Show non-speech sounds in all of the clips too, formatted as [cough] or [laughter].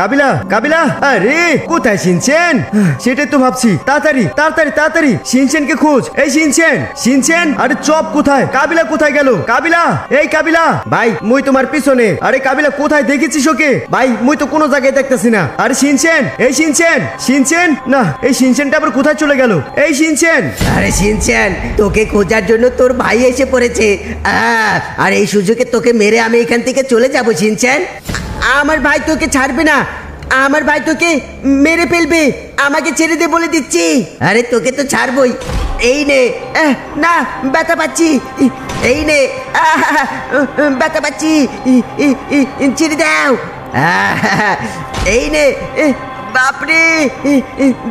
কাবিলা কাবিলা, আরে, কোথায় শিনছেন সেটাই তো ভাবছি। তাড়াতাড়ি তাড়াতাড়ি তাড়াতাড়ি। শিনছেনকে খোঁজ। এই শিনছেন শিনছেন আরে চপ কোথায়? কাবিলা কোথায় গেল? কাবিলা, এই কাবিলা। ভাই, মুই তোমার পিছনে। আরে কাবিলা, কোথায় দেখেছিস ওকে? ভাই, মুই তো কোনো জায়গায় দেখতেছি না। আরে শিনছেন এই শিনছেন শিনছেন না, এই শিনছেনটা আবার কোথায় চলে গেল? এই শিনছেন আরে সিনচ্যান তোকে খোঁজার জন্য তোর ভাই এসে পড়েছে। আর এই সুযোগে তোকে মেরে আমি এখান থেকে চলে যাব সিনচ্যান আমার ভাই তোকে ছাড়বে না। আমার ভাই তোকে মেরে ফেলবে। আমাকে ছেড়ে দে বলে দিচ্ছি। আরে তোকে তো ছাড়বই। এই নে। না ব্যথা পাচ্ছি। এই নে। ব্যথা পাচ্ছি। ছেড়ে দাও। এই নে। বাপরে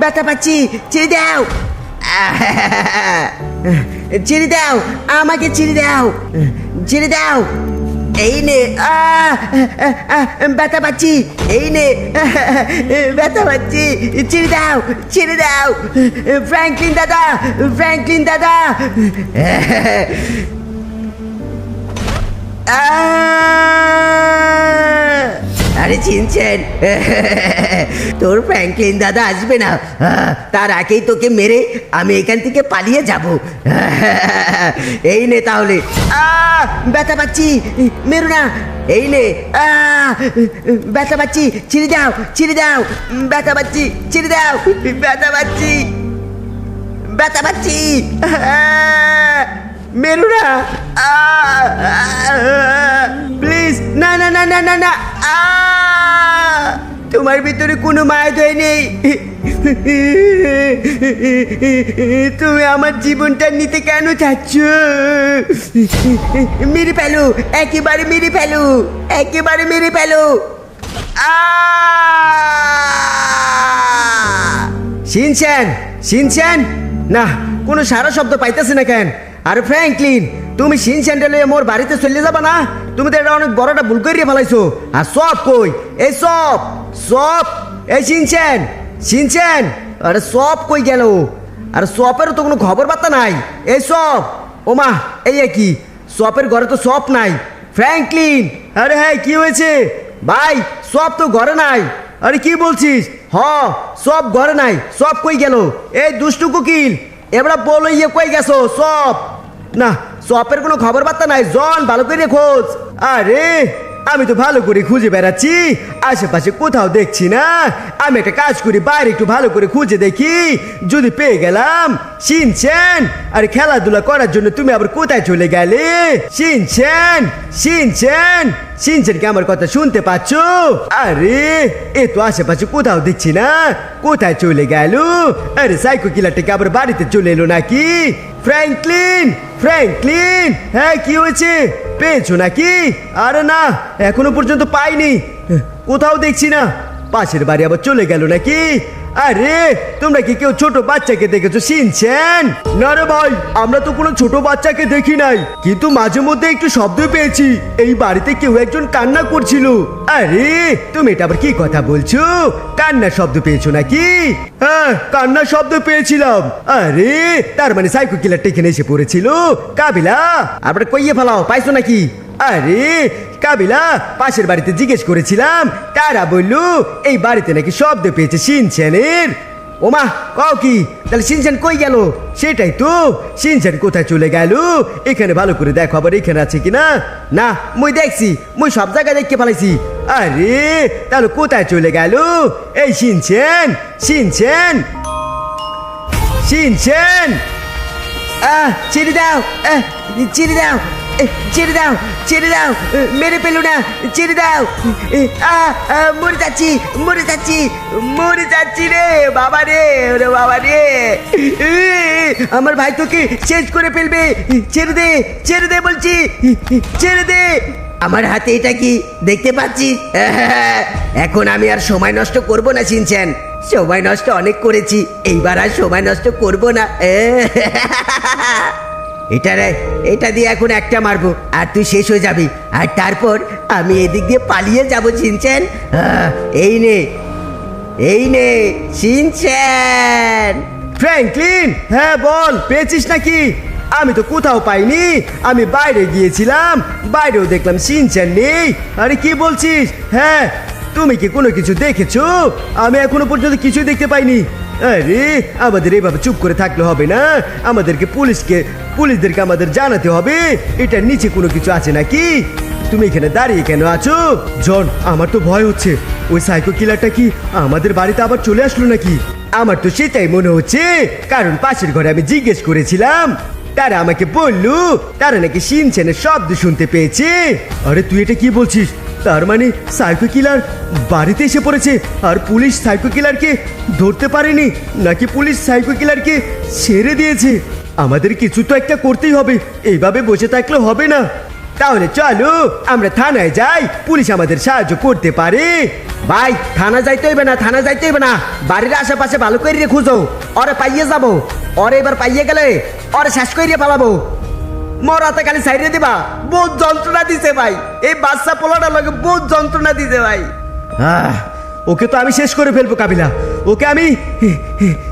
ব্যথা পাচ্ছি। ছেড়ে দাও। ছেড়ে দাও। আমাকে ছেড়ে দাও। ছেড়ে দাও। এই নে ব্যথা পাচ্ছি। এই নে ব্যথা পাচ্ছি। ছেড়ে দাও ছেড়ে দাও। ফ্র্যাঙ্কলিন দাদা ফ্র্যাঙ্কলিন দাদা। আহ! আরে চিনছেন [laughs] তোর ফ্র্যাঙ্কলিন দাদা আসবে না। তার আগেই তোকে মেরে আমি এখান থেকে পালিয়ে যাব। [laughs] এই নে তাহলে। ব্যথা পাচ্ছি। মেরু না। এই নে। ব্যথা পাচ্ছি। ছিঁড়ে দাও ছিঁড়ে দাও। ব্যথা পাচ্ছি, ছিঁড়ে দাও। ব্যথা পাচ্ছি। ব্যথা পাচ্ছি। আহ, মেরু না প্লিজ না না না না না না! তোমার ভিতরে কোনো মায়া দয় নেই। তুমি আমার জীবনটা নিতে কেন চাচ্ছ? মেরে ফেলো একেবারে মেরে ফেলো একেবারে মেরে ফেলো! শিনছেন শিনছেন না কোনো সারা শব্দ পাইতেছি না কেন? আর ফ্র্যাঙ্কলিন, তুমি শিনছেনটা লইয়া মোর বাড়িতে চলে যাবা না? তুমি তো এটা অনেক বড়টা ভুল করিয়ে ফেলাইছো। আর সব কই? এই সব সব, এই শিনছেন শিনছেন আরে সব কই গেল? আর সপেরও তো কোনো খবর বার্তা নাই। এই সব ওমা এই এ কি সপের ঘরে তো সপ নাই। ফ্র্যাঙ্কলিন, আরে হ্যাঁ কি হয়েছে? ভাই, সব তো ঘরে নাই। আরে কি বলছিস? হ, সব ঘরে নাই, সব কই গেল? এই দুষ্টু কুকিল, এবার বলো ইয়ে কই গেছো? সব। না, সপের কোনো খবর বার্তা নাই। জন, ভালো করে খোঁজ। আরে, আমি তো ভালো করে খুঁজে বেড়াচ্ছি। আশেপাশে কোথাও দেখছি না। আমি একটা কাজ করি, বাইরে একটু ভালো করে খুঁজে দেখি। যদি পেয়ে গেলাম শিনছেন আর, খেলাধুলা করার জন্য তুমি আবার কোথায় চলে গেলে? শিনছেন শিনছেন শিনছেন কি আমার কথা শুনতে পাচ্ছ আরে এ তো আশেপাশে কোথাও দেখছি না কোথায় চলে গেল আরে সাইকো কিলারটাকে আবার বাড়িতে চলে এলো নাকি ফ্র্যাঙ্কলিন ফ্র্যাঙ্কলিন হ্যাঁ কি হয়েছে পেয়েছ নাকি আরে না এখনও পর্যন্ত পাইনি কোথাও দেখছি না পাশের বাড়ি আবার চলে গেল নাকি আরে, তোমরা কি কেউ ছোট বাচ্চাকে দেখেছ? শিনছেন না রে ভাই, আমরা তো কোনো ছোট বাচ্চাকে দেখি নাই। কিন্তু মাঝে মধ্যে একটু শব্দ পেয়েছি। এই বাড়িতে কেউ একজন কান্না করছিল। আরে, তুমি এটা আবার কি কথা বলছো? কান্না শব্দ পেয়েছ নাকি? হ্যাঁ কান্না শব্দ পেয়েছিলাম। আরে, তার মানে সাইকো কিলারটা এখানে এসে পড়েছিল। কাবিলা আবার কইয়ে ফেলাও, পাইছো নাকি? আরে কাবিলা পাশের বাড়িতে জিজ্ঞেস করেছিলাম তারা বলল এই বাড়িতে নাকি শব্দ পেয়েছে সিনছেনের ওমা কও কি তাহলে সিনছেন কই গেল? সেটাই তো সিনছেন কোথায় চলে গেল? এখানে ভালো করে দেখো আবার এখানে আছে কি না না মুই দেখছি মুই সব জায়গায় দেখতে ফেলাইছি। আরে তাহলে কোথায় চলে গেল? এই সিনছেন সিনছেন সিনছেন আহ ছেড়ে দাও আহ, ছেড়ে দাও। ছেড়ে দাও ছেড়ে দাও, মেরে ফেলো না, ছেড়ে দাও। মরে যাচ্ছি মরে যাচ্ছি মরে যাচ্ছি রে বাবা রে, ওরে বাবা রে। আমার ভাই তোকে শেষ করে ফেলবে। ছেড়ে দে ছেড়ে দে বলছি, ছেড়ে দে। আমার হাতে এটা কি দেখতে পাচ্ছিস? এখন আমি আর সময় নষ্ট করব না চিনছেন সময় নষ্ট অনেক করেছি, এইবার আর সময় নষ্ট করব না। এটা রে, এটা দিয়ে এখন একটা মারবো, আর তুই শেষ হয়ে যাবি। আর তারপর আমি এদিক দিয়ে পালিয়ে যাব, চিনছেন? এই নে এই নে, চিনছেন? ফ্র্যাঙ্কলিন হ্যাঁ বল, পেয়েছিস নাকি? আমি তো কোথাও পাইনি, আমি বাইরে গিয়েছিলাম, বাইরেও দেখলাম সিনচ্যান নেই। আরে কি বলছিস? হ্যাঁ তুমি কি কোনো কিছু দেখেছ? আমি এখনও পর্যন্ত কিছুই দেখতে পাইনি। আরে, আমাদের এইভাবে চুপ করে থাকলে হবে না। আমাদেরকে পুলিশকে পুলিশদেরকে আমাদের জানাতে হবে। এটার নিচে কোনো কিছু আছে নাকি? তুমি এখানে দাঁড়িয়ে কেন আছো? জন, আমার তো ভয় হচ্ছে। ওই সাইকো কিলারটা কি আমাদের বাড়িতে আবার চলে আসলো নাকি? আমার তো সেটাই মনে হচ্ছে। কারণ পাশের ঘরে আমি জিজ্ঞেস করেছিলাম, তারা আমাকে বলল, তারা নাকি সিনচেনের শব্দ শুনতে পেয়েছে। আরে, তুই এটা কি বলছিস? তার মানে সাইকো কিলার বাড়িতে এসে পড়েছে আর পুলিশ সাইকো কিলারকে ধরতে পারেনি? নাকি পুলিশ সাইকো কিলারকে ছেড়ে দিয়েছে? আমাদের কিছু তো একটা করতেই হবে। এইভাবে বসে থাকলে হবে না। তাহলে চলো আমরা থানায় যাই। পুলিশ আমাদের সাহায্য করতে পারে। ভাই থানা যাইতে হইবে না থানা যাইতে হইবে না। বাড়ির আশেপাশে ভালো করে খুঁজো। ওরে পাইয়ে যাব। ওরে এবার পাইয়ে গেলে ওরে শেষ করিয়ে পালাবো। মরাতে খালি সাইডে দিবা। বহুত যন্ত্রণা দিছে ভাই। এই বাচ্চা পোলাটা লাগে বহুত যন্ত্রণা দিছে ভাই। আহ, ওকে তো আমি শেষ করে ফেলব কাবিলা। ওকে আমি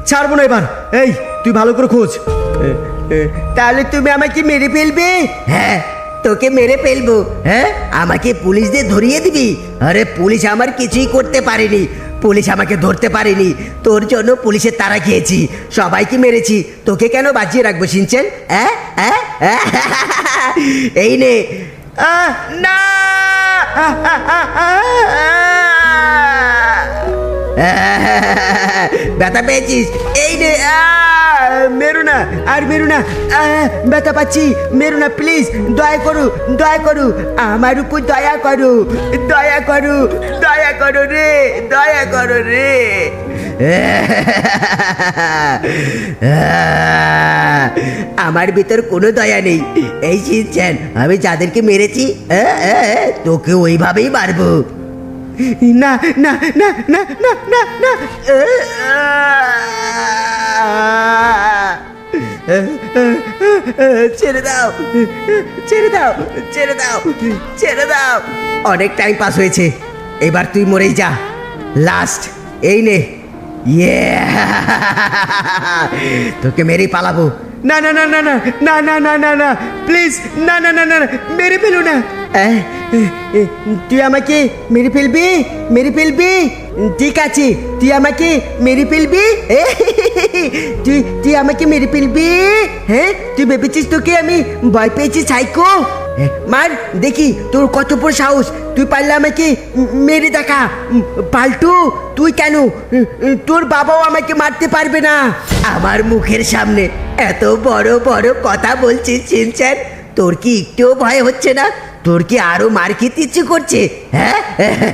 ছাড়বো না এবার। এই তুই ভালো করে খোঁজ। তাহলে তুমি আমাকে মেরে ফেলবে হ্যাঁ তোকে মেরে ফেলব হ্যাঁ আমাকে পুলিশ দিয়ে ধরিয়ে দিবি আরে পুলিশ আমার কিছুই করতে পারেনি পুলিশ আমাকে ধরতে পারেনি তোর জন্য পুলিশের তারা খেয়েছি সবাইকে মেরেছি তোকে কেন বাঁচিয়ে রাখব সিনচেন হ্যাঁ হ্যাঁ হ্যাঁ? এই নে না ব্যথা পেয়েছিস এই নে আহ, মেরু না আর মেরু না ব্যথা পাচ্ছি। মেরু না প্লিজ দয়া করু দয়া করু। আমার উপর দয়া করু দয়া করু, দয়া করো রে, দয়া করো রে। আমার ভিতর কোনো দয়া নেই। এই শিখছেন আমি যাদেরকে মেরেছি তোকে ওইভাবেই মারবো। না না না না না না না ছেড়ে দাও ছেড়ে দাও ছেড়ে দাও ছেড়ে দাও। অনেক টাইম পাস হয়েছে, এবার তুই মরেই যা। লাস্ট এই নে। [laughs] তোকে মেরেই পালাবো। না না না না না না না না না না প্লিজ না না না না মেরে ফেলো না তুই আমাকে মেরে ফেলবি মেরে ফেলবি ঠিক আছে তুই আমাকে মেরে ফেলবি তুই তুই আমাকে মেরে ফেলবি হ্যাঁ তুই ভেবেছিস তোকে আমি ভয় পেয়েছি সাইকো মার, দেখি, তোর কত বড় সাহস। তুই পারলে আমাকে মেরে দেখা। পাল্টু, তুই কেন? তোর বাবাও আমাকে মারতে পারবে না। আমার মুখের সামনে এত বড় বড় কথা বলছিস চিনছেন তোর কি একটুও ভয় হচ্ছে না? তোর কি আরও মার খেতে ইচ্ছে করছে? হ্যাঁ?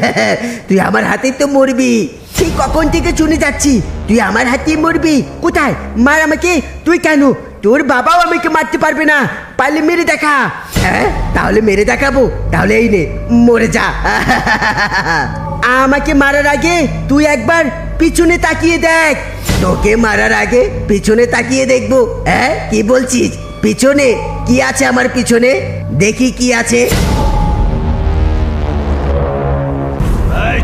[laughs] তুই আমার হাতেই তো মরবি। সেই কখন থেকে শুনে যাচ্ছি, তুই আমার হাতেই মরবি। কোথায়? মার আমাকে, তুই কেন? তোর বাবাও আমাকে মারতে পারবে না। পারলে মেরে দেখা। হ্যাঁ? তাহলে মেরে দেখাবো। তাহলে এই নে মরে যা। আমাকে মারার আগে তুই একবার পিছনে তাকিয়ে দেখ। তোকে মারার আগে পিছনে তাকিয়ে দেখব। হ্যাঁ? কি বলছিস? পিছনে? কি আছে আমার পিছনে? দেখি কি আছে। এই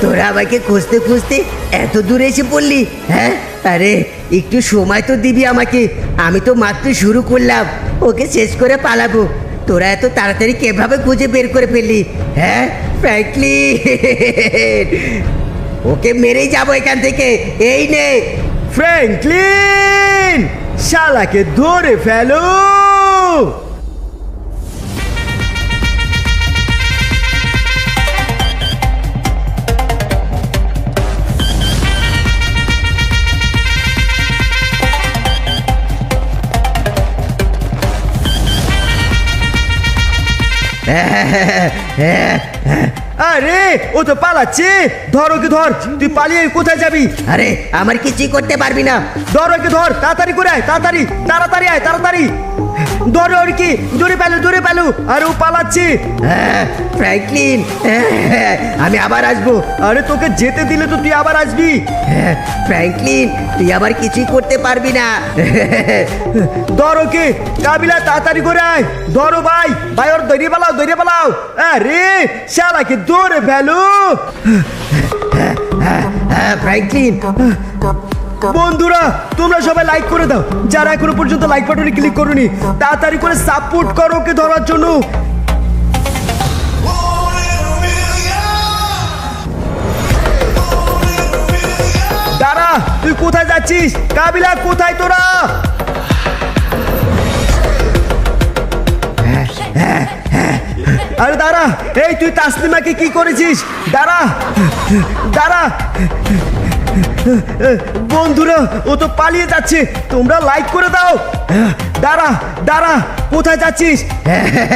তোরা আমাকে খুঁজতে খুঁজতে এত দূরে এসে পড়লি হ্যাঁ? আরে, একটু সময় তো দিবি আমাকে। আমি তো মাত্র শুরু করলাম। ওকে শেষ করে পালাবো। তোরা এত তাড়াতাড়ি কীভাবে খুঁজে বের করে ফেললি হ্যাঁ? ফ্র্যাঙ্কলি ওকে মেরেই যাব এখান থেকে। এই নে। ফ্র্যাঙ্কলিন শালাকে ধরে ফেলো! [laughs] আরে ও তো পালাচ্ছে। ধর ওকে ধর তুই পালিয়ে কোথায় যাবি? আরে আমার কিছুই করতে পারবি না। ধর ওকে ধর তাড়াতাড়ি করে আয় তাড়াতাড়ি তাড়াতাড়ি আয় তাড়াতাড়ি। ধর ওর কি দূরে পেল দূরে পেল। আর ও পালাচ্ছে। হ্যাঁ, ফ্র্যাঙ্কলিন হ্যাঁ, আমি আবার আসব। আরে তোকে যেতে দিলে তো তুই আবার আসবি। হ্যাঁ, ফ্র্যাঙ্কলিন তুই আবার কিছুই করতে পারবি না। ধর ওকে কাবিলা তাড়াতাড়ি করে আয়। ধরো ভাই ভাই ওর দড়ি পালাও ধরে পালাও। আরে শালাকে ধরে ফেলো। ফ্র্যাঙ্কলিন বন্ধুরা তোমরা সবাই লাইক করে দাও। যারা এখনও পর্যন্ত লাইক বাটনে ক্লিক করোনি তাড়াতাড়ি করে সাপোর্ট করো ওকে ধরার জন্য। দাঁড়া তুই কোথায় যাচ্ছিস? কাবিলা কোথায় তোরা? আরে দাঁড়া এই তুই তাসলিমাকে কি করেছিস? দাঁড়া দাঁড়া। বন্ধুরা ও তো পালিয়ে যাচ্ছে তোমরা লাইক করে দাও। দাঁড়া দাঁড়া কোথায় যাচ্ছিস?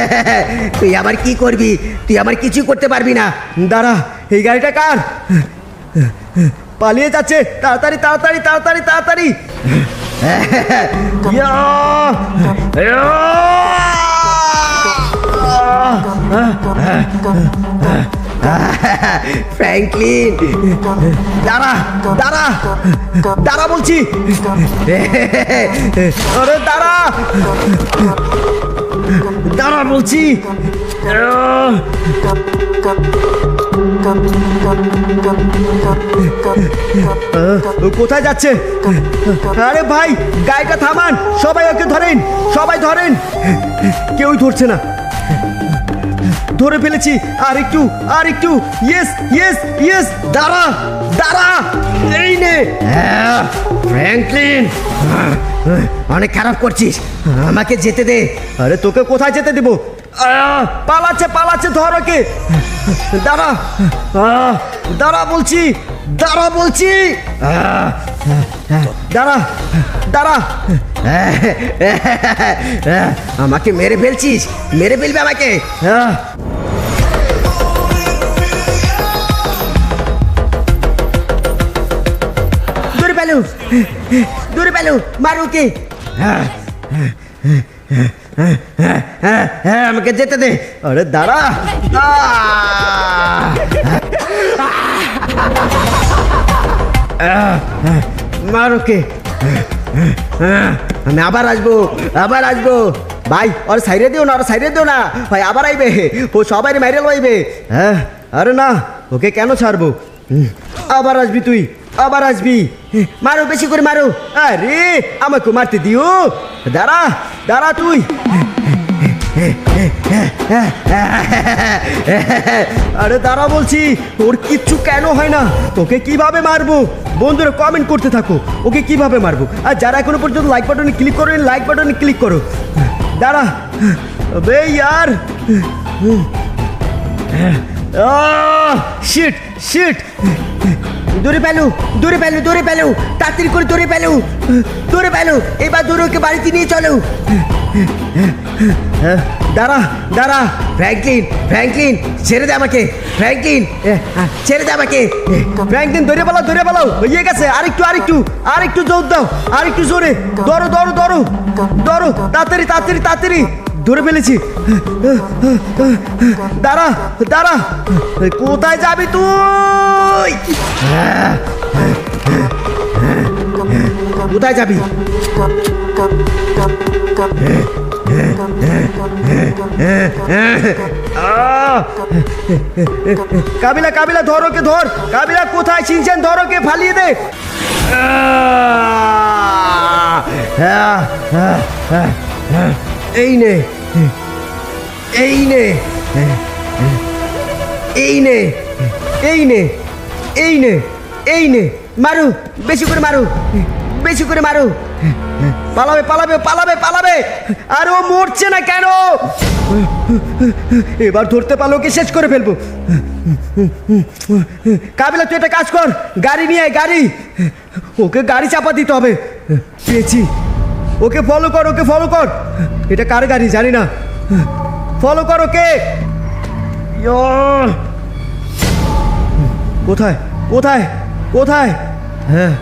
[laughs] তুই আবার কি করবি? তুই আমার কিছু করতে পারবি না। দাঁড়া এই গাড়িটা কার? পালিয়ে যাচ্ছে তাড়াতাড়ি তাড়াতাড়ি তাড়াতাড়ি তাড়াতাড়ি। [laughs] ইয়া! ফ্র্যাঙ্কলিন দাঁড়া দাঁড়া দাঁড়া বলছি। আরে দাঁড়া। দাঁড়া বলছি। কোথায় যাচ্ছে? আরে ভাই, গাড়িটা থামান। সবাই ওকে ধরেন, সবাই ধরেন। কেউই ধরছে না। ধরে ফেলেছি। আর একটু আর একটু। ইয়েস ইয়েস ইয়েস দাঁড়া দাঁড়া। এই নে। ফ্র্যাঙ্কলিন অনেক খারাপ করছিস। আমাকে যেতে দে। আরে তোকে কোথায় যেতে দেবো? পালাচ্ছে পালাচ্ছে ধর ওকে। দাঁড়া দাঁড়া বলছি দাঁড়া বলছি। দাঁড়া দাঁড়া। আমাকে মেরে ফেলছিস। মেরে ফেলবে আমাকে। দূরে পেলু মারুকে হ্যাঁ আমাকে যেতে দে। আরে দাঁড়া। মারোকে আমি আবার আসব আবার আসব। ভাই, ওর সাইরে দিও না, ওর সাইরে দিও না। ভাই, আবার আইবে। ও সবাই মাইরে লইবে। হ্যাঁ আরে না, ওকে কেন ছাড়বো? আবার আসবি তুই। আবার আসবি। মারো, বেশি করে মারো। আরে, আমাকে মারতে দিও। দাঁড়া দাঁড়া তুই। আরে, দাঁড়া বলছি, ওর কিচ্ছু কেন হয় না? তোকে কীভাবে মারবো? বন্ধুরা কমেন্ট করতে থাকো। ওকে কীভাবে মারবো? আর যারা এখনও পর্যন্ত লাইক বাটনে ক্লিক করো লাইক বাটনে ক্লিক করো। দাঁড়া। বে, ইয়ার। শিট শিট দূরে পেলু দূরে পেলু দূরে পেলু, তাড়াতাড়ি করে দূরে পেলু দূরে পেলু, এবার দূরে ওকে বাড়িতে নিয়ে চলো। দাঁড়া দাঁড়া, ফ্র্যাঙ্কলিন ফ্র্যাঙ্কলিন, ছেড়ে দে আমাকে, ফ্র্যাঙ্কলিন, ছেড়ে দে আমাকে, ফ্র্যাঙ্কলিন ধরে পালাও ধরে পালাও হয়ে গেছে, আরেকটু আরেকটু আরেকটু জোর দাও, আরেকটু জোরে, ধরো ধরো ধরো ধরো, তাড়াতাড়ি তাড়াতাড়ি তাড়াতাড়ি। ধরে ফেলেছি। দাঁড়া দাঁড়া। কোথায় যাবি তুই? কোথায় যাবি! কাবিলা কাবিলা, ধরো কে ধর। কাবিলা, কোথায় চিনছেন? ধরো কে ফালিয়ে দে। আহ! এই নে। এই নে। এই নে। এই নে। এই নে। এই নে। মারু। বেশি করে মারু। বেশি করে মারু। পালাবে পালাবে পালাবে পালাবে। আর ও মরছে না কেন? এবার ধরতে পারল ওকে শেষ করে ফেলব। কাবিলা, তুই একটা কাজ কর। গাড়ি নিয়ে গাড়ি। ওকে গাড়ি চাপা দিতে হবে। পেয়েছি। ওকে ফলো কর, ওকে ফলো কর। এটা কার গাড়ি জানি না। ফলো কর ওকে। কোথায়? কোথায়? কোথায়? হ্যাঁ!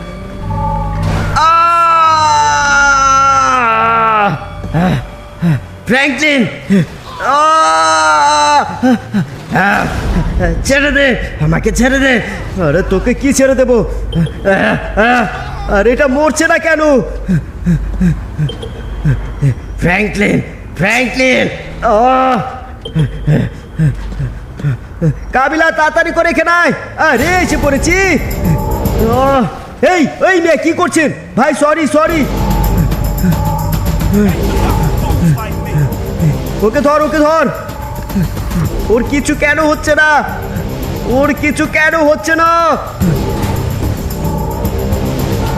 ফ্র্যাঙ্কলিন আহ! ছেড়ে দে, আমাকে ছেড়ে দে। আরে, তোকে কি ছেড়ে দেবো? আরে এটা মরছে না কেন? Franklin Franklin! কাবিলা তাড়াতাড়ি করে এখানে আরে এসে পড়েছি। এই এই মেয়ে কি করছেন? ভাই সরি সরি ওকে ধর ওকে ধর। ওর কিছু কেন হচ্ছে না? ওর কিছু কেন হচ্ছে না?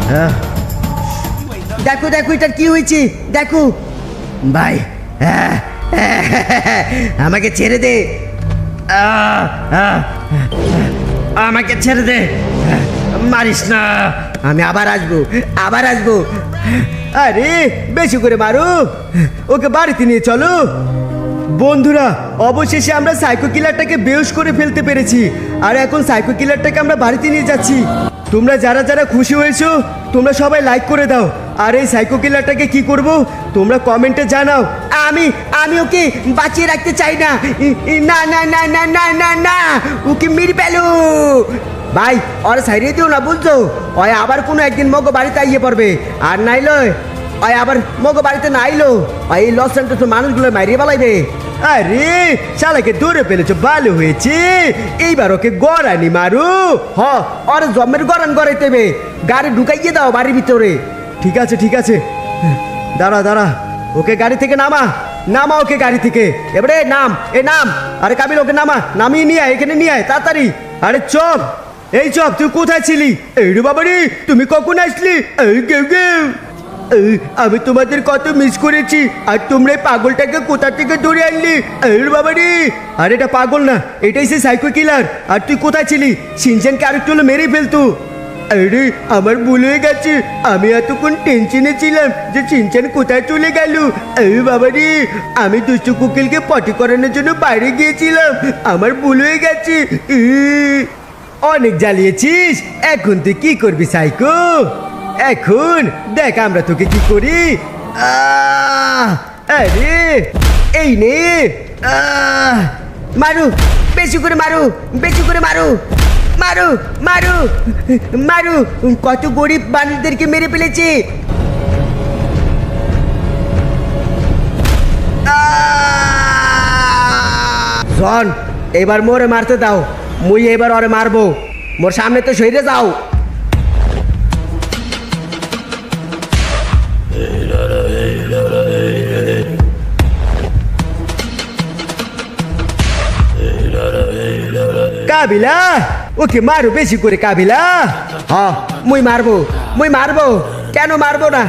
আহ, দেখো দেখো এটা কি হয়েছে? দেখো। ভাই আহ, আমাকে ছেড়ে দে। আমাকে ছেড়ে দে। মারিস না। আমি আবার আসব আবার আসব। আরে বেশি করে মারো। ওকে বাড়িতে নিয়ে চলো। বন্ধুরা অবশেষে আমরা সাইকো কিলারটাকে বেউস করে ফেলতে পেরেছি। আর এখন সাইকো কিলারটাকে আমরা বাড়িতে নিয়ে যাচ্ছি। তোমরা যারা যারা খুশি হয়েছো, তোমরা সবাই লাইক করে দাও। আর এই সাইকো কিলারটাকে কি করব? তোমরা কমেন্টে জানাও। আমি আমি ওকে বাঁচিয়ে রাখতে চাই না। না না না না না না না, ওকে মেরে পেল ভাই, ওর সাইডে দিও না, বুঝছ? ওই আবার কোনো একদিন মগো বাড়িতে আইয়ে পড়বে। আর নাইলো ওই আবার মগো বাড়িতে না আইলো ওই লস মানুষগুলো মারিয়ে বেলাইবে আরে শালাকে দূরে ফেলেছো ভালো হয়েছে। এইবার ওকে গড়ানি মারু। হ ওর জন্মের গরম গড়াইতে হবে। গাড়ি ঢুকাইয়ে দাও বাড়ির ভিতরে। ঠিক আছে ঠিক আছে। দাঁড়া দাঁড়া। ওকে গাড়ি থেকে নামা। নামা ওকে গাড়ি থেকে। এবারে নাম এ নাম। আরে কাবিল ওকে নামা। নামিয়ে নিয়ে আয় এখানে নিয়ে আয় তাড়াতাড়ি। আরে চপ এই চপ তুই কোথায় ছিলি? এই বাবারি তুমি কখন আসলি? এই কেউ এই, আমি তোমাদের কত মিস করেছি, আর তোমরা এই পাগলটাকে কোথা থেকে ধরে আনলি? এই রে বাবারি, আর এটা পাগল না, এটাই সে সাইকো কিলার আর তুই কোথায় ছিলি? সিনচেনকে আরেকটু হলে মেরেই ফেলতু আরে আমার ভুল হয়ে গেছে, আমি এতক্ষণ টেনশনে ছিলাম যে চিনচান কোথায় চলে গেল। এই বাবা রে আমি দুষ্টু কুকিলকে পটি করানোর জন্য বাইরে গিয়েছিলাম, আমার ভুল হয়ে গেছে। অনেক জ্বালিয়েছিস, এখন তুই কি করবি সাইকো এখন দেখ আমরা তোকে কি করি। আরে এই নে মারু, বেশি করে মারু, বেশি করে মারু মারু মারু মারু, কত গরিব মানুষদেরকে মেরে ফেলেছে। এবার মোরে মারতে দাও, মুই এবার ওরে মারবো। মোর সামনে তো সইরে যাও। কাবিলা? ওকে মারো বেশি করে কাবিলা। হ মুই মারবো মুই মারবো। কেন মারবো না?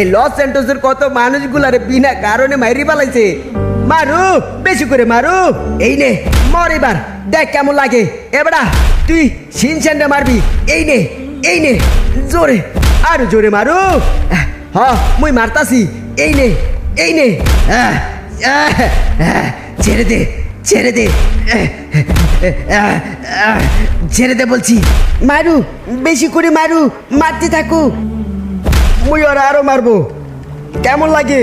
এই লস সেন্টোসের কত মানুষগুলারে বিনা কারণে মারি পালাইছে মারু বেশি করে মারু। এই নে মর এবার। দেখ কেমন লাগে। এবারা তুই সিন সিনচ্যান্ডে মারবি। এই নে এই নে। জোরে আরও জোরে মারু। হ মুই মারতাছি। এই নে এই নে। ছেড়ে দে। ছেড়ে দে। ছেড়ে দে বলছি। মারু, বেশি করে মারু, মারতে থাকো। মুই ওরা আরও মারবো। কেমন লাগে?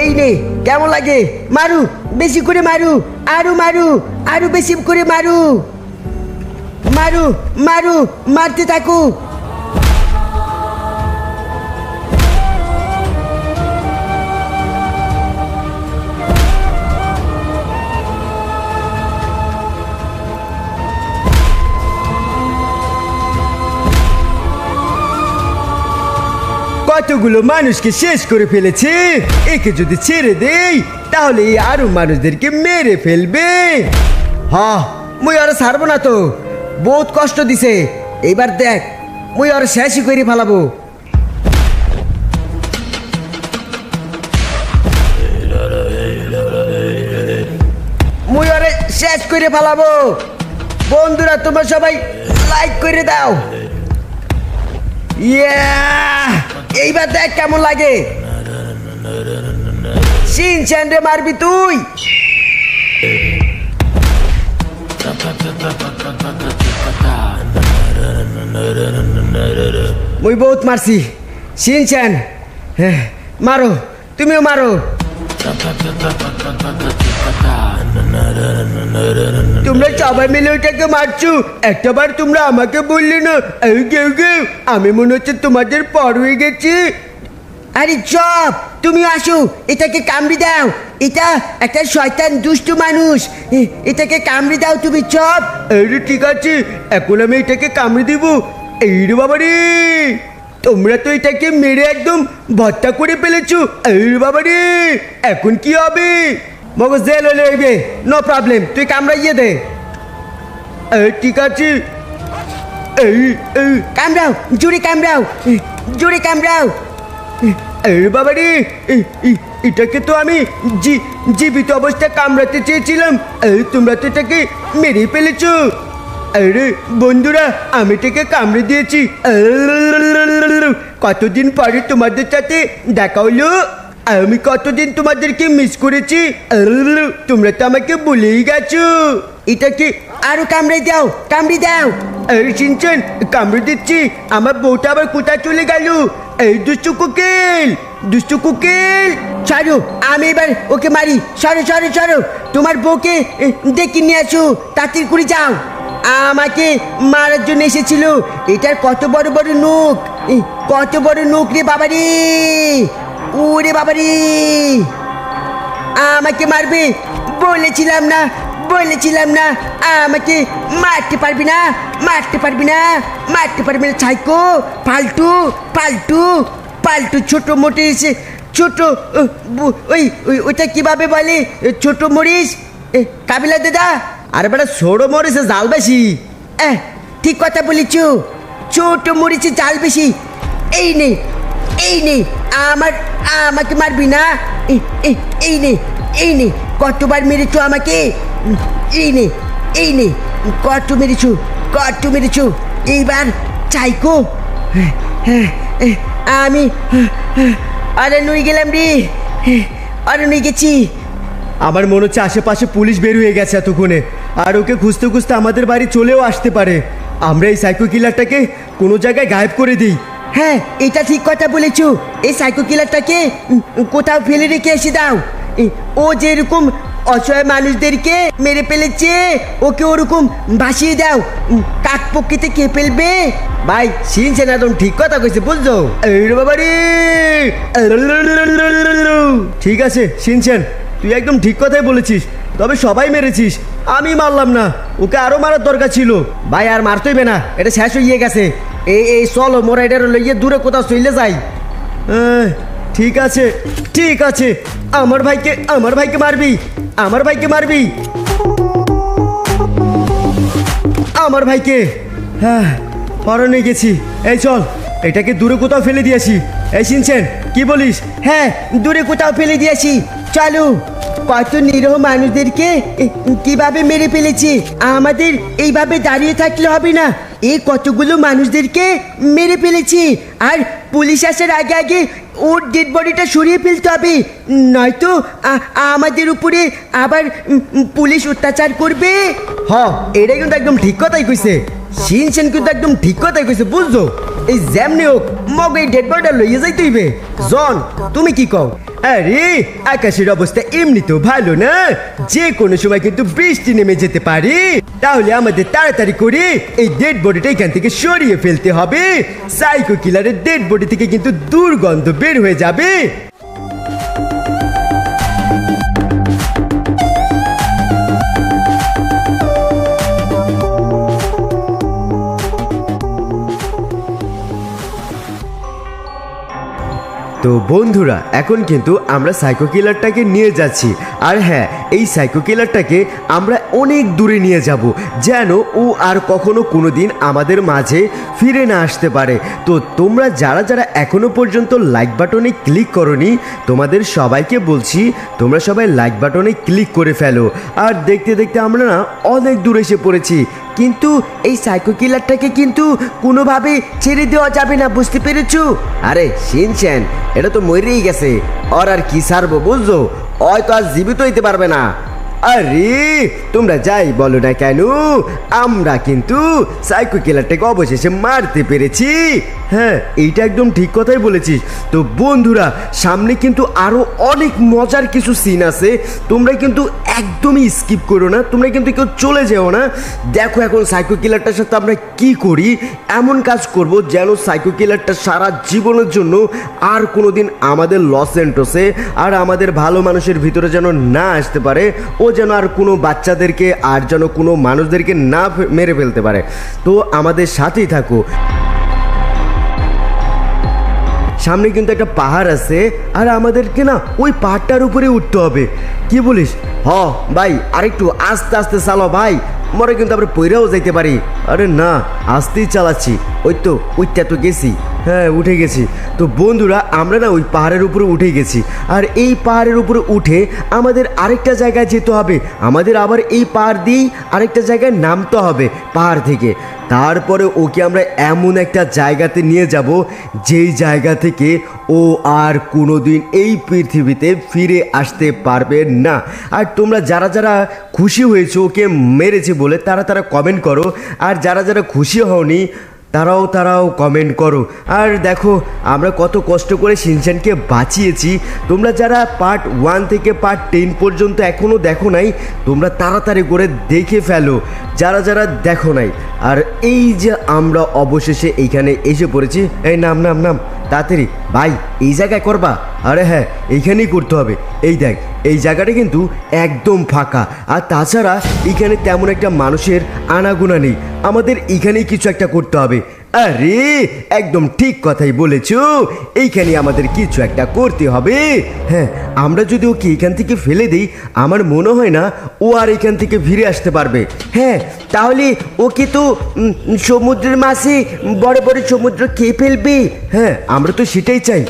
এই নে, কেমন লাগে? মারু, বেশি করে মারু, আরও মারু, আরও বেশি করে মারু। মারু মারু, মারতে থাকো। কতগুলো মানুষকে শেষ করে ফেলেছে। একে যদি ছেড়ে দেই, তাহলে এই আরও মানুষদেরকে মেরে ফেলবে। হ মুই আর ছাড়বো না তো। বহুত কষ্ট দিছে। এইবার দেখ, মুই আর শেষই করে ফেলাবো। মুই আরে শেষ করে ফেলাবো। বন্ধুরা, তোমরা সবাই লাইক করে দাও। ইয়া এইবার দেখ কেমন লাগে। সিন চ্যান্ডে মারবি তুই। মুই বহুত মারছি। সিন চ্যান হ্যাঁ, মারো তুমিও মারো। তোমরা সবাই মিলে ওটাকে মারছো। একটা তোমরা আমাকে বললে না, এই কেউ কেউ, আমি মনে হচ্ছে তোমাদের পর হয়ে গেছি। আরে চপ, তুমি আসো, এটাকে কামড়ি দাও। এটা একটা শয়তান দুষ্ট মানুষ। এটাকে কামড়ি দাও তুমি, চপ। আরে ঠিক আছে, এখন আমি এটাকে কামড়ে দিব। এই রে বাবা রে তোমরা তো এটাকে মেরে একদম ভর্তা করে ফেলেছো। এই রে বাবা রে এখন কি হবে? মগজ জেল হলে হইবে নো প্রবলেম তুই কামড়াইয়ে দে। এই, ঠিক আছে। এই এই, কামড়াও জোরে কামড়াও জোরে কামড়াও। এই বাবা রে এই- এই- এটাকে তো আমি জি, জীবিত অবস্থায় কামড়াতে চেয়েছিলাম। এই, তোমরা তো এটাকে মেরে ফেলেছো। আরে বন্ধুরা, আমি এটাকে কামড়ে দিয়েছি। কতদিন পরে তোমাদের সাথে দেখা হলো আমি কতদিন তোমাদেরকে মিস করেছি? তোমরা তো আমাকে ভুলেই গেছো। এটা কি? আরও কামড়ে দাও কামড়ে দাও। এই সিনচেন কামড়ে দিচ্ছি। আমার বউটা আবার কোথায় চলে গেল? এই দুষ্টু কুকিল দুষ্টু কুকিল। ছাড়ো আমি এবার ওকে মারি। সরো সরো সরো। তোমার বউকে ডেকে নিয়ে আসো। তাড়াতাড়ি করে যাও। আমাকে মারার জন্য এসেছিল। এটার কত বড় বড় নখ? এ, কত বড় নখ রে বাবারি? ওরে বাবারি! আমাকে মারবে? বলেছিলাম না বলেছিলাম না। আমাকে মারতে পারবি না মারতে পারবি না মারতে পারবি না। ছাইকো পাল্টু পাল্টু পাল্টু ছোট মোটে এসে ছোট ওই ওই ওইটা কীভাবে বলে? ছোট মরিস এ, কাবিলা দাদা? আরে বেটা ছোড়ো মরেছে জাল বেশি। এহ, ঠিক কথা বলেছ। ছোট মরিচে জাল বেশি। এই নেই এই নে আমার আমাকে মারবি না? এই, নে এই নে কতবার মেরেছো আমাকে? এই নে এই নে কত মেরেছো কত মেরেছো? এইবার চাইকো আমি আরে নুই গেলাম রে। আরে নুই গেছি। আমার মনে হচ্ছে আশেপাশে পুলিশ বের হয়ে গেছে এতক্ষণে। আর ওকে খুঁজতে খুঁজতে আমাদের বাড়ি চলেও আসতে পারে। আমরা এই সাইকো কিলারটাকে কোনো জায়গায় গায়েব করে দিই। হ্যাঁ এটা ঠিক কথা বলেছ। এই সাইকো কিলারটাকে কোথাও ফেলে রেখে এসে দাও। ও যেরকম অসহায় মানুষদেরকে মেরে ফেলেছে, ওকে ওরকম ভাসিয়ে দাও। কাক পক্ষিতে কে ফেলবে? ভাই সিনছেন একদম ঠিক কথা কইছে, বুঝছ? বাবা রে! ঠিক আছে সিনছেন তুই একদম ঠিক কথাই বলেছিস, তবে সবাই মেরেছিস, আমি মারলাম না, ওকে আরও মারার দরকার ছিল। ভাই, আর মারতেইবে না, এটা শেষ হয়ে গেছে। এই এই, চলো, মোরা এটা লইয়ে দূরে কোথাও চলে যাই। ঠিক আছে ঠিক আছে। আমার ভাইকে আমার ভাইকে মারবি, আমার ভাইকে মারবি। আমার ভাইকে হ্যাঁ পরনে গেছি। এই চল, এটাকে দূরে কোথাও ফেলে দিয়েছি। এই শুনছেন কি বলিস? হ্যাঁ দূরে কোথাও ফেলে দিয়েছি। চলো। কত নিরহ মানুষদেরকে কীভাবে মেরে ফেলেছে? আমাদের এইভাবে দাঁড়িয়ে থাকলে হবে না। এই কতগুলো মানুষদেরকে মেরে ফেলেছে। আর পুলিশ আসার আগে আগে ওর ডেড বডিটা সরিয়ে ফেলতে হবে। নয়তো আমাদের উপরে আবার পুলিশ অত্যাচার করবে। হ এটা কিন্তু একদম ঠিক কথাই কইছে। সিনছেন কিন্তু একদম ঠিক কথাই কইছে, বুঝছ? এই যেমনি হোক, মগ এই ডেড বডিটা লইয়ে যাইতে হইবে জন, তুমি কি কও? আরে, আকাশের অবস্থা এমনিতেও ভালো না। যে কোনো সময় কিন্তু বৃষ্টি নেমে যেতে পারে। তাহলে আমাদের তাড়াতাড়ি করে এই ডেড বডিটা এখান থেকে সরিয়ে ফেলতে হবে। সাইকো কিলারের ডেড বডি থেকে কিন্তু দুর্গন্ধ বের হয়ে যাবে। তো বন্ধুরা, এখন কিন্তু আমরা সাইকো কিলারটাকে নিয়ে যাচ্ছি। আর হ্যাঁ এই সাইকো কিলারটাকে আমরা অনেক দূরে নিয়ে যাব, যেন ও আর কখনো কোনো দিন আমাদের মাঝে ফিরে না আসতে পারে। তো তোমরা যারা যারা এখনও পর্যন্ত লাইক বাটনে ক্লিক করনি, তোমাদের সবাইকে বলছি, তোমরা সবাই লাইক বাটনে ক্লিক করে ফেলো। আর দেখতে দেখতে আমরা না অনেক দূর এসে পড়েছি। কিন্তু এই সাইকো কিলারটাকে কিন্তু কোনোভাবে ছেড়ে দেওয়া যাবে না, বুঝতে পেরেছ? আরে শিনছেন এটা তো মরেই গেছে। ওর আর কি সারবো বুঝছ? হয়তো আর জীবিত হইতে পারবে না। আরে, তোমরা যাই বলো না কেন? আমরা কিন্তু সাইকো কিলারটাকে অবশেষে মারতে পেরেছি। হ্যাঁ এইটা একদম ঠিক কথাই বলেছিস। তো বন্ধুরা, সামনে কিন্তু আরও অনেক মজার কিছু সিন আছে। তোমরা কিন্তু একদমই স্কিপ করো না। তোমরা কিন্তু কেউ চলে যেও না। দেখো এখন সাইকো কিলারটার সাথে আমরা কি করি? এমন কাজ করব যেন সাইকো কিলারটা সারা জীবনের জন্য আর কোনো দিন আমাদের লস এন্টোসে আর আমাদের ভালো মানুষের ভিতরে যেন না আসতে পারে। ও যেন আর কোনো বাচ্চাদেরকে আর যেন কোনো মানুষদেরকে না মেরে ফেলতে পারে। তো আমাদের সাথেই থাকো। সামনে কিন্তু একটা পাহাড় আছে, আর আমাদেরকে না ওই পাহাড়টার উপরে উঠতে হবে। কি বলিস? হ, ভাই, আরেকটু আস্তে আস্তে চালো ভাই। মরে কিন্তু আমরা পইরাও যাইতে পারি। আরে না, আস্তেই চালাচ্ছি। ওই তো, ওইটা তো গেছি। হ্যাঁ উঠে গেছি। তো বন্ধুরা, আমরা না ওই পাহাড়ের উপরে উঠে গেছি। আর এই পাহাড়ের উপরে উঠে আমাদের আরেকটা জায়গায় যেতে হবে। আমাদের আবার এই পাহাড় দিয়েই আরেকটা জায়গায় নামতে হবে পাহাড় থেকে। তারপরে ওকে আমরা এমন একটা জায়গাতে নিয়ে যাব, যেই জায়গা থেকে ও আর কোনোদিন এই পৃথিবীতে ফিরে আসতে পারবে না। আর তোমরা যারা যারা খুশি হয়েছে ওকে মেরেছে বলে, তারা তারা কমেন্ট করো। আর যারা যারা খুশি হওনি তারাও তারাও কমেন্ট করো। আর দেখো, আমরা কত কষ্ট করে সিনচানকে বাঁচিয়েছি। তোমরা যারা পার্ট ওয়ান থেকে পার্ট টেন পর্যন্ত এখনও দেখো নাই, তোমরা তাড়াতাড়ি করে দেখে ফেলো, যারা যারা দেখো নাই। আর এই যে আমরা অবশেষে এইখানে এসে পড়েছি, এই নাম নাম নাম, তাড়াতাড়ি। ভাই, এই জায়গায় করবা? আরে হ্যাঁ এইখানেই করতে হবে। এই দেখ, এই জায়গাটা কিন্তু একদম ফাঁকা। আর তাছাড়া এখানে তেমন একটা মানুষের আনাগোনা নেই। আমাদের এখানেই কিছু একটা করতে হবে। আরে, একদম ঠিক কথাই বলেছ। এইখানে আমাদের কিছু একটা করতে হবে। হ্যাঁ আমরা যদি ওকে এখান থেকে ফেলে দিই, আমার মনে হয় না ও আর এখান থেকে ফিরে আসতে পারবে। হ্যাঁ তাহলে ওকে তো সমুদ্রের মাসে বড় বড় সমুদ্র খেয়ে ফেলবে। হ্যাঁ আমরা তো সেটাই চাই।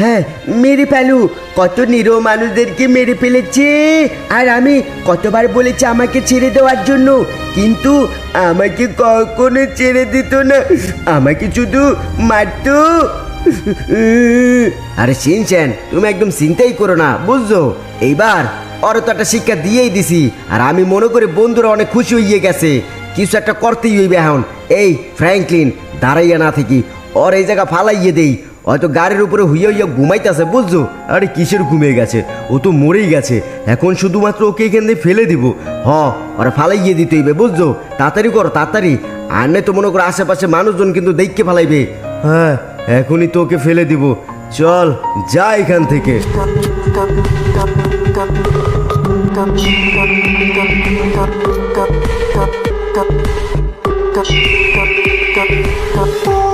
হ্যাঁ মেরে ফেলু। কত নিরো মানুষদেরকে মেরে ফেলেছে। আর আমি কতবার বলেছি আমাকে ছেড়ে দেওয়ার জন্য, কিন্তু আমাকে কখনো ছেড়ে দিত না। আমাকে শুধু মারতো। আরে সিনচ্যান তুমি একদম চিন্তাই করো না, বুঝছ? এইবার ওর তো একটা শিক্ষা দিয়েই দিছি, আর আমি মনে করি বন্ধুরা অনেক খুশি হইয়ে গেছে। কিছু একটা করতেই হইবে এখন। এই, ফ্র্যাঙ্কলিন, দাঁড়াইয়া না থাকি। ওর এই জায়গা ফালাইয়ে দেই। হয়তো গাড়ির উপরে হুইয়া হুইয়া ঘুমাইতেছে, বুঝছ? আরে কিসের ঘুমিয়ে গেছে? ও তো মরেই গেছে। এখন শুধুমাত্র ওকে এখান দিয়ে ফেলে দিব। হ, ওরা ফালাইয়ে দিতে হইবে, বুঝছ? তাড়াতাড়ি করো, তাড়াতাড়ি। আর নাই তো মনে করো আশেপাশে মানুষজন কিন্তু দেখকে ফালাইবে। হ্যাঁ এখনই তো ওকে ফেলে দিব। চল, যা এখান থেকে। বন্ধুরা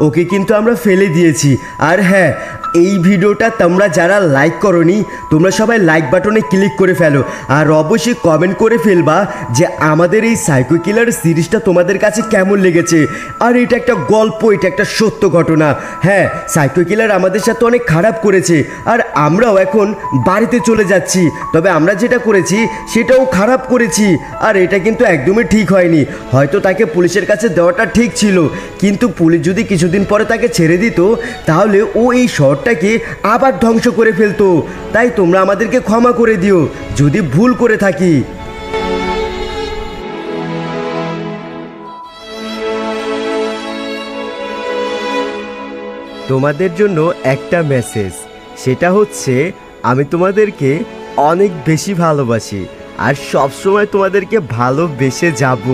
ওকে কিন্তু আমরা ফেলে দিয়েছি। আর হ্যাঁ এই ভিডিওটা তোমরা যারা লাইক করনি, তোমরা সবাই লাইক বাটনে ক্লিক করে ফেলো। আর অবশ্যই কমেন্ট করে ফেলবা যে আমাদের এই সাইকো কিলার সিরিজটা তোমাদের কাছে কেমন লেগেছে। আর এটা একটা গল্প, এটা একটা সত্য ঘটনা। হ্যাঁ সাইকো কিলার আমাদের সাথে অনেক খারাপ করেছে। আর আমরাও এখন বাড়িতে চলে যাচ্ছি। তবে আমরা যেটা করেছি, সেটাও খারাপ করেছি। আর এটা কিন্তু একদমই ঠিক হয়নি। হয়তো তাকে পুলিশের কাছে দেওয়াটা ঠিক ছিল। কিন্তু পুলিশ যদি কিছুদিন পরে তাকে ছেড়ে দিত, তাহলে ও এই ঘরটাকে আবার ধ্বংস করে ফেলতো? তাই তোমরা আমাদেরকে ক্ষমা করে দিও, যদি ভুল করে থাকি। তোমাদের জন্য একটা মেসেজ সেটা হচ্ছে, আমি তোমাদেরকে অনেক বেশি ভালোবাসি, আর সবসময় তোমাদেরকে ভালোবেসে যাব।